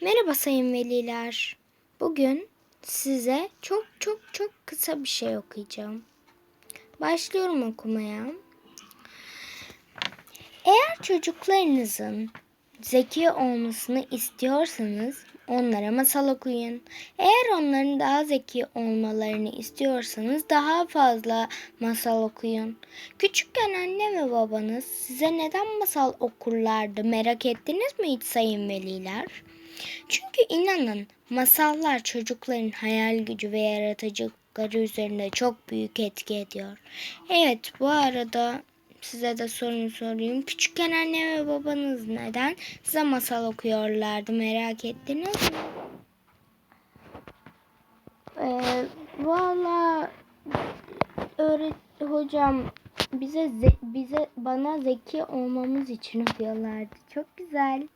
Merhaba sayın veliler. Bugün size çok çok çok kısa bir şey okuyacağım. Başlıyorum okumaya. Eğer çocuklarınızın zeki olmasını istiyorsanız onlara masal okuyun. Eğer onların daha zeki olmalarını istiyorsanız daha fazla masal okuyun. Küçükken anne ve babanız size neden masal okurlardı merak ettiniz mi hiç sayın veliler? Çünkü inanın masallar çocukların hayal gücü ve yaratıcılıkları üzerinde çok büyük etki ediyor. Evet bu arada size de sorunu sorayım. Küçükken anne ve babanız neden size masal okuyorlardı merak ettiniz mi? Ee, Valla öğret hocam bize ze- bize bana zeki olmamız için okuyorlardı. Çok güzel.